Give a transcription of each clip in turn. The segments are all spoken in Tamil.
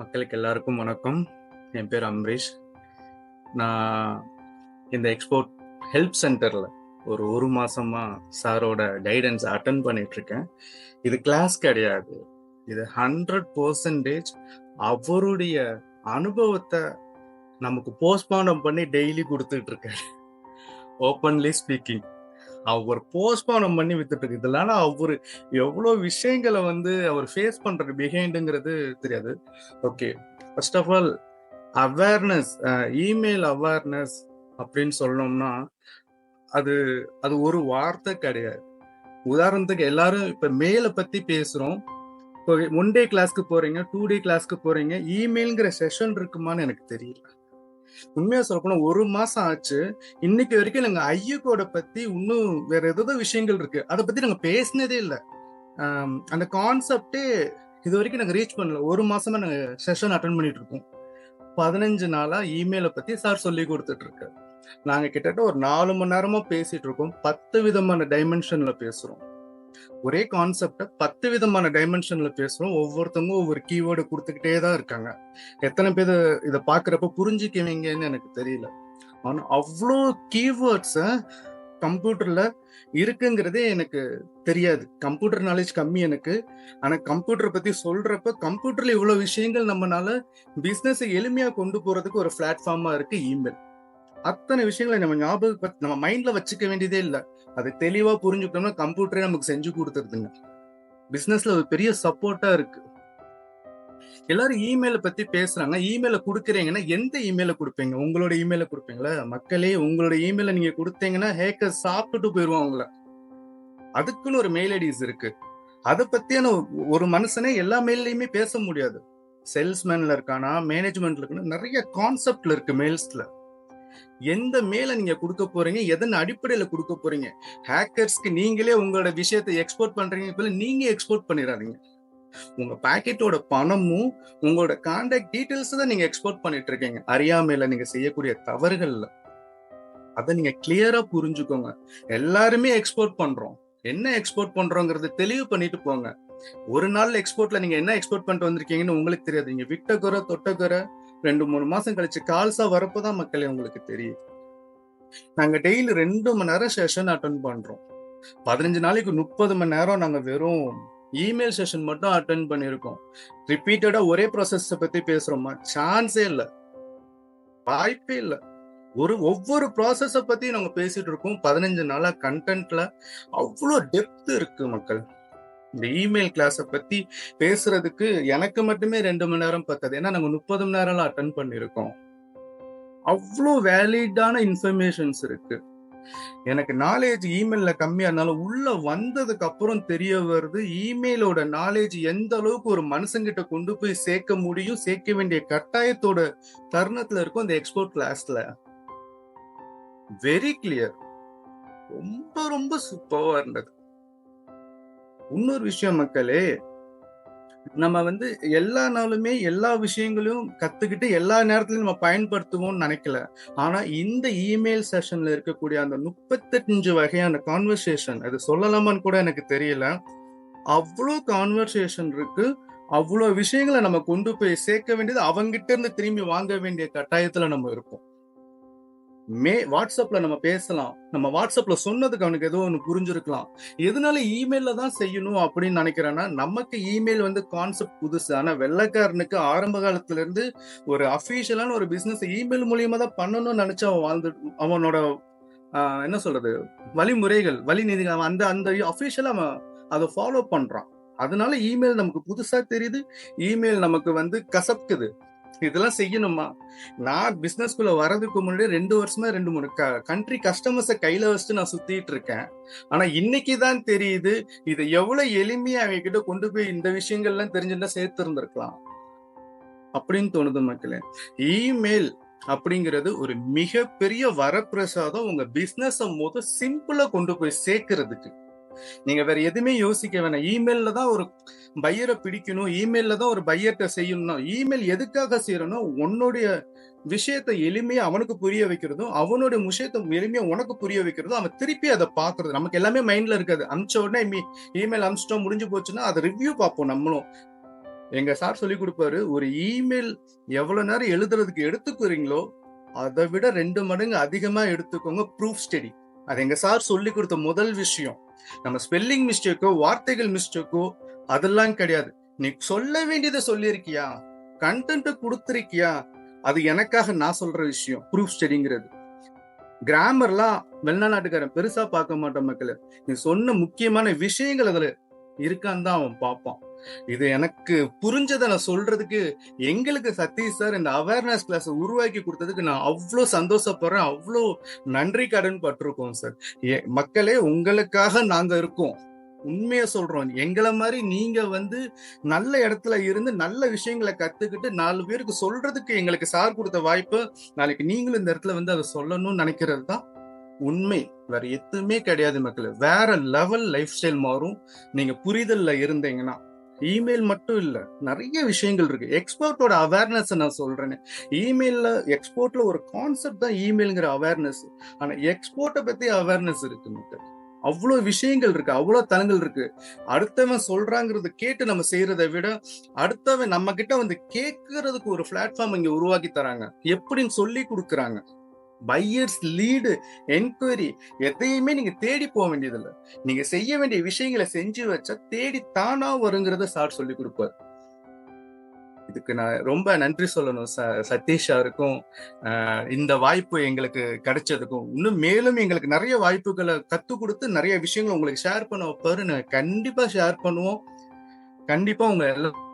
மக்களுக்கு எல்லாருக்கும் வணக்கம். என் பேர் அம்ரீஷ். நான் இந்த எக்ஸ்போர்ட் ஹெல்ப் சென்டரில் ஒரு ஒரு மாதமாக சாரோட கைடன்ஸ் அட்டன் பண்ணிட்டு இருக்கேன் இது கிளாஸ் கிடையாது. இது ஹண்ட்ரட் பர்சன்டேஜ் அவருடைய அனுபவத்தை நமக்கு போஸ்ட்மார்டம் பண்ணி டெய்லி கொடுத்துட்டு இருக்காரு ஓப்பன்லி ஸ்பீக்கிங் அவர் போஸ்ட்போனம் பண்ணி வித்துட்டு இருக்கு இதனால அவரு எவ்வளவு விஷயங்களை வந்து அவர் ஃபேஸ் பண்றது பிஹைண்டுங்கிறது தெரியாது. Okay first of all awareness email awareness அப்படின்னு சொல்லணும்னா அது அது ஒரு வார்த்தை கிடையாது. உதாரணத்துக்கு எல்லாரும் இப்ப மெயிலை பத்தி பேசுறோம். இப்போ ஒன் டே கிளாஸ்க்கு போறீங்க டூ டே கிளாஸ்க்கு போறீங்க இமெயில்ங்கிற செஷன் இருக்குமான்னு எனக்கு தெரியல. உண்மையா சொல்லப்போனா ஒரு மாசம் ஆச்சு. இன்னைக்கு வரைக்கும் நாங்க ஐயக்கோட பத்தி இன்னும் வேற ஏதோ விஷயங்கள் இருக்கு. அதை பத்தி நாங்க பேசினதே இல்லை. அந்த கான்செப்டே இது வரைக்கும் நாங்க ரீச் பண்ணல. ஒரு மாசமா நாங்க செஷன் அட்டன் பண்ணிட்டு இருக்கோம். பதினஞ்சு நாளா இமெயிலை பத்தி சார் சொல்லி கொடுத்துட்டு இருக்காரு நாங்க கிட்டத்தட்ட ஒரு நாலு மணி நேரமா பேசிட்டு இருக்கோம். பத்து விதமான டைமென்ஷன்ல பேசுறோம். ஒரே கான்செப்டை பத்து விதமான டைமென்ஷன்ல பேசுறோம். ஒவ்வொருத்தவங்க ஒவ்வொரு கீவேர்டு கொடுத்துக்கிட்டே தான் இருக்காங்க. எத்தனை பேர் இதை பாக்குறப்ப புரிஞ்சுக்குவீங்கன்னு எனக்கு தெரியல. ஆனா அவ்வளோ கீவேர்ட்ஸை கம்ப்யூட்டர்ல இருக்குங்கிறதே எனக்கு தெரியாது. கம்ப்யூட்டர் நாலேஜ் கம்மி எனக்கு. ஆனா கம்ப்யூட்டரை பத்தி சொல்றப்ப கம்ப்யூட்டர்ல இவ்வளவு விஷயங்கள் நம்மளால பிசினஸ் எளிமையா கொண்டு போறதுக்கு ஒரு பிளாட்ஃபார்மா இருக்கு இமெயில் அத்தனை விஷயங்களை நம்ம ஞாபகம் நம்ம மைண்ட்ல வச்சுக்க வேண்டியதே இல்லை. அதை தெளிவா புரிஞ்சுக்கிட்டோம்னா கம்ப்யூட்டரே நமக்கு செஞ்சு கொடுத்துருதுங்க. பிசினஸ்ல ஒரு பெரிய சப்போர்ட்டா இருக்கு. எல்லாரும் இமெயில பத்தி பேசுறாங்க. இமெயில கொடுக்குறீங்கன்னா எந்த இமெயில கொடுப்பீங்க? உங்களோட இமெயில கொடுப்பீங்களா? மக்களே உங்களோட இமெயில நீங்க கொடுத்தீங்கன்னா ஹேக்கர் சாப்பிட்டுட்டு போயிருவாங்க அவங்கள அதுக்குன்னு ஒரு மெயில் ஐடிஸ் இருக்கு. அதை பத்தியான ஒரு மனுஷனே எல்லா மெயில்லையுமே பேச முடியாது. சேல்ஸ்மேன்ல இருக்கானா மேனேஜ்மெண்ட்ல இருக்கானா நிறைய கான்செப்ட்ல இருக்கு மெயில்ஸ்ல எந்த மேல நீங்க கொடுக்க போறீங்க எதன் அடிப்படையில கொடுக்க போறீங்க? ஹேக்கர்ஸ்க்கு நீங்களே உங்களோட விஷயத்தை எக்ஸ்போர்ட் பண்றீங்க இப்ப நீங்க எக்ஸ்போர்ட் பண்ணிடாதீங்க. உங்க பாக்கெட்டோட பணமும் உங்களோட கான்டாக்ட் டீட்டெயில்ஸ் தான் நீங்க எக்ஸ்போர்ட் பண்ணிட்டு இருக்கீங்க அறியாமையில நீங்க செய்யக்கூடிய தவறுகள்ல. அதை நீங்க கிளியரா புரிஞ்சுக்கோங்க. எல்லாருமே எக்ஸ்போர்ட் பண்றோம். என்ன எக்ஸ்போர்ட் பண்றோங்கிறத தெளிவு பண்ணிட்டு போங்க. ஒரு நாள் எக்ஸ்போர்ட்ல நீங்க என்ன எக்ஸ்போர்ட் பண்ணிட்டு வந்திருக்கீங்கன்னு உங்களுக்கு தெரியாது. நீங்க விட்ட குறை தொட்ட குறை ரெண்டு மூணு மாசம் கழிச்சு கால்ஸா வரப்பதான் மக்களே உங்களுக்கு தெரியும் நாங்க டெய்லி ரெண்டு மணி நேரம் செஷன் அட்டன் பண்றோம். பதினஞ்சு நாளைக்கு முப்பது மணி நேரம் நாங்க வெறும் இமெயில் செஷன் மட்டும் அட்டன் பண்ணிருக்கோம் ரிப்பீட்டடா ஒரே ப்ராசஸ் பத்தி பேசுறோமா? சான்ஸே இல்லை. வாய்ப்பே இல்லை. ஒரு ஒவ்வொரு ப்ராசஸ பத்தி நாங்க பேசிட்டு இருக்கோம். பதினஞ்சு நாளா கண்டென்ட்ல அவ்வளோ டெப்த் இருக்கு மக்கள். இந்த இமெயில் கிளாஸை பத்தி பேசுறதுக்கு எனக்கு மட்டுமே ரெண்டு மணி நேரம் பத்தது. ஏன்னா நாங்க முப்பது மணி நேரம்லாம் அட்டன் பண்ணிருக்கோம் அவ்வளோ வேலிடான இன்ஃபர்மேஷன்ஸ் இருக்கு. எனக்கு நாலேஜ் இமெயில்ல கம்மியா இருந்தாலும் உள்ள வந்ததுக்கு அப்புறம் தெரிய வருது இமெயிலோட நாலேஜ் எந்த அளவுக்கு ஒரு மனுஷங்கிட்ட கொண்டு போய் சேர்க்க முடியும் சேர்க்க வேண்டிய கட்டாயத்தோட தருணத்துல இருக்கும் இந்த எக்ஸ்போர்ட் கிளாஸ்ல வெரி கிளியர் ரொம்ப ரொம்ப சூப்பராக இருந்தது. இன்னொரு விஷயம் மக்களே நம்ம வந்து எல்லா நாளுமே எல்லா விஷயங்களையும் கத்துக்கிட்டு எல்லா நேரத்திலையும் நம்ம பயன்படுத்துவோம்னு நினைக்கல. ஆனா இந்த இமெயில் செஷன்ல இருக்கக்கூடிய அந்த முப்பத்தஞ்சு வகையான கான்வர்சேஷன் அது சொல்லலாமான்னு கூட எனக்கு தெரியல. அவ்வளோ கான்வர்சேஷன் இருக்கு. அவ்வளோ விஷயங்களை நம்ம கொண்டு போய் சேர்க்க வேண்டியது அவங்கிட்ட இருந்து திரும்பி வாங்க வேண்டிய கட்டாயத்துல நம்ம இருப்போம் மே வாட்ஸ்அப்ல நம்ம பேசலாம். நம்ம வாட்ஸ்அப்ல சொன்னதுக்கு அவனுக்கு ஏதோ ஒன்று புரிஞ்சிருக்கலாம். எதனால இமெயில தான் செய்யணும் அப்படின்னு நினைக்கிறேன்னா நமக்கு இமெயில் வந்து கான்செப்ட் புதுசு. ஆனா வெள்ளக்காரனுக்கு ஆரம்ப காலத்துல இருந்து ஒரு அஃபீஷியலான ஒரு பிசினஸ் இமெயில் மூலியமா தான் பண்ணணும்னு நினைச்சு அவன் வாழ்ந்து அவனோட என்ன சொல்றது வழிமுறைகள் வழிநீதிகள் அவன் அந்த அந்த அஃபீஷியலாக அவன் அதை ஃபாலோ பண்றான். அதனால இமெயில் நமக்கு புதுசா தெரியுது. இமெயில் நமக்கு வந்து கசப்புக்குது இதெல்லாம் செய்யணுமா? நான் பிசினஸ்குள்ள வர்றதுக்கு முன்னாடி ரெண்டு வருஷமா ரெண்டு மூணு கண்ட்ரி கஸ்டமர்ஸை கையில வச்சுட்டு நான் சுத்திட்டு இருக்கேன். ஆனா இன்னைக்கு தான் தெரியுது இதை எவ்வளவு எளிமையா அவங்க கிட்ட கொண்டு போய் இந்த விஷயங்கள்லாம் தெரிஞ்சுட்டா சேர்த்து இருந்திருக்கலாம். அப்படின்னு தோணுது மக்களே. இமெயில் அப்படிங்கிறது ஒரு மிகப்பெரிய வரப்பிரசாதம் உங்க பிசினஸ் போது சிம்பிளா கொண்டு போய் சேர்க்கறதுக்கு. நீங்க வேற எதுவுமே யோசிக்க வேணாம். இமெயில்ல தான் ஒரு பையரை பிடிக்கணும். இமெயில்ல தான் ஒரு பையர்கிட்ட செய்யணும்னா இமெயில் எதுக்காக செய்யறணும் உன்னுடைய விஷயத்தை எளிமையா அவனுக்கு புரிய வைக்கிறதும் அவனுடைய விஷயத்தை எளிமையா உனக்கு புரிய வைக்கிறதும் அவன் திருப்பி அதை பாக்குறது நமக்கு எல்லாமே மைண்ட்ல இருக்காது. அமிச்ச உடனே இமெயில் அமிச்சிட்டோம் முடிஞ்சு போச்சுன்னா அதை ரிவ்யூ பார்ப்போம் நம்மளும். எங்க சார் சொல்லி கொடுப்பாரு ஒரு இமெயில் எவ்வளவு நேரம் எழுதுறதுக்கு எடுத்துக்கிறீங்களோ அதை விட ரெண்டு மடங்கு அதிகமா எடுத்துக்கோங்க ப்ரூஃப் ஸ்டடி அது எங்க சார் சொல்லி கொடுத்த முதல் விஷயம். நம்ம ஸ்பெல்லிங் மிஸ்டேக்கோ வார்த்தைகள் மிஸ்டேக்கோ அதெல்லாம் கிடையாது. நீ சொல்ல வேண்டியதை சொல்லியிருக்கியா? கண்டென்ட் கொடுத்துருக்கியா? அது எனக்காக நான் சொல்ற விஷயம் ப்ரூஃப் ஸ்டடிங்கிறது கிராமர்லாம் வெளிநாட்டுக்காரன் பெருசா பார்க்க மாட்டான் மக்கள். நீ சொன்ன முக்கியமான விஷயங்கள் அதுல இருக்கான்னு தான் அவன் பார்ப்பான். இது எனக்கு புரிஞ்சதை நான் சொல்றதுக்கு எங்களுக்கு சதீஷ் சார் இந்த அவேர்னஸ் கிளாஸ் உருவாக்கி கொடுத்ததுக்கு நான் அவ்வளோ சந்தோஷப்படுறேன் அவ்வளோ நன்றி கடன் பட்டிருக்கோம் சார். ஏ- மக்களே உங்களுக்காக நாங்க இருக்கோம். உண்மையா சொல்றோம். எங்களை மாதிரி நீங்க வந்து நல்ல இடத்துல இருந்து நல்ல விஷயங்களை கத்துக்கிட்டு நாலு பேருக்கு சொல்றதுக்கு எங்களுக்கு சார் கொடுத்த வாய்ப்பு நாளைக்கு நீங்களும் இந்த இடத்துல வந்து அதை சொல்லணும்னு நினைக்கிறது தான் உண்மை. வேற எதுவுமே கிடையாது மக்கள். வேற லெவல் லைஃப் ஸ்டைல் மாறும். நீங்க புரிதல்ல இருந்தீங்கன்னா இமெயில் மட்டும் இல்லை. நிறைய விஷயங்கள் இருக்கு. எக்ஸ்போர்ட்டோட அவேர்னஸ் நான் சொல்றேன். இமெயில்ல எக்ஸ்போர்ட்ல ஒரு கான்செப்ட் தான் இமெயில்ங்கிற அவேர்னஸ் ஆனா எக்ஸ்போர்ட்டை பத்தி அவேர்னஸ் இருக்கு மக்கள். அவ்வளோ விஷயங்கள் இருக்கு. அவ்வளோ தலங்கள் இருக்கு. அடுத்தவன் சொல்றாங்கிறத கேட்டு நம்ம செய்யறதை விட அடுத்தவன் நம்ம கிட்ட வந்து கேட்கறதுக்கு ஒரு பிளாட்ஃபார்ம் இங்க உருவாக்கி தராங்க. எப்படின்னு சொல்லி கொடுக்குறாங்க. பையர்ஸ் லீடு என்கொயரி எதையுமே நீங்க தேடி போக வேண்டியதில்லை. நீங்க செய்ய வேண்டிய விஷயங்களை செஞ்சு வச்சா தேடி தானா வருங்கிறத சார் சொல்லி கொடுப்பாரு. இதுக்கு நான் ரொம்ப நன்றி சொல்லணும் ச- சதீஷாருக்கும் இந்த வாய்ப்பு எங்களுக்கு கிடைச்சதுக்கும். இன்னும் மேலும் எங்களுக்கு நிறைய வாய்ப்புகளை கத்து கொடுத்து நிறைய விஷயங்களை உங்களுக்கு ஷேர் பண்ண வைப்பாருன்னு கண்டிப்பா ஷேர் பண்ணுவோம். கண்டிப்பா உங்க எல்லாம்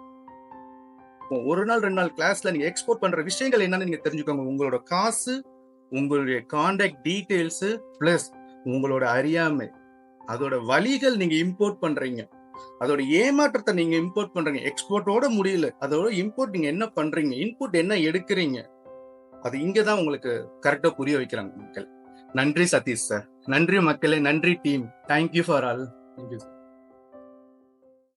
ஒரு நாள் ரெண்டு நாள் கிளாஸ்ல நீங்க எக்ஸ்போர்ட் பண்ற விஷயங்கள் என்னன்னு நீங்க தெரிஞ்சுக்கோங்க. உங்களோட காசு உங்களுடைய கான்டாக்ட் டீட்டெயில்ஸு பிளஸ் உங்களோட அறியாமை அதோட வழிகள் நீங்க இம்போர்ட் பண்றீங்க. அதோட ஏமாற்றத்தை நீங்க இம்போர்ட் பண்றீங்க. எக்ஸ்போர்ட்டோட முடியல. அதோட இம்போர்ட் நீங்க என்ன பண்றீங்க? இன்புட் என்ன எடுக்கிறீங்க? அது இங்கதான் உங்களுக்கு கரெக்டா புரிய வைக்கிறாங்க மக்கள். நன்றி சதீஷ் சார் நன்றி மக்களே. நன்றி team thank you for all thank you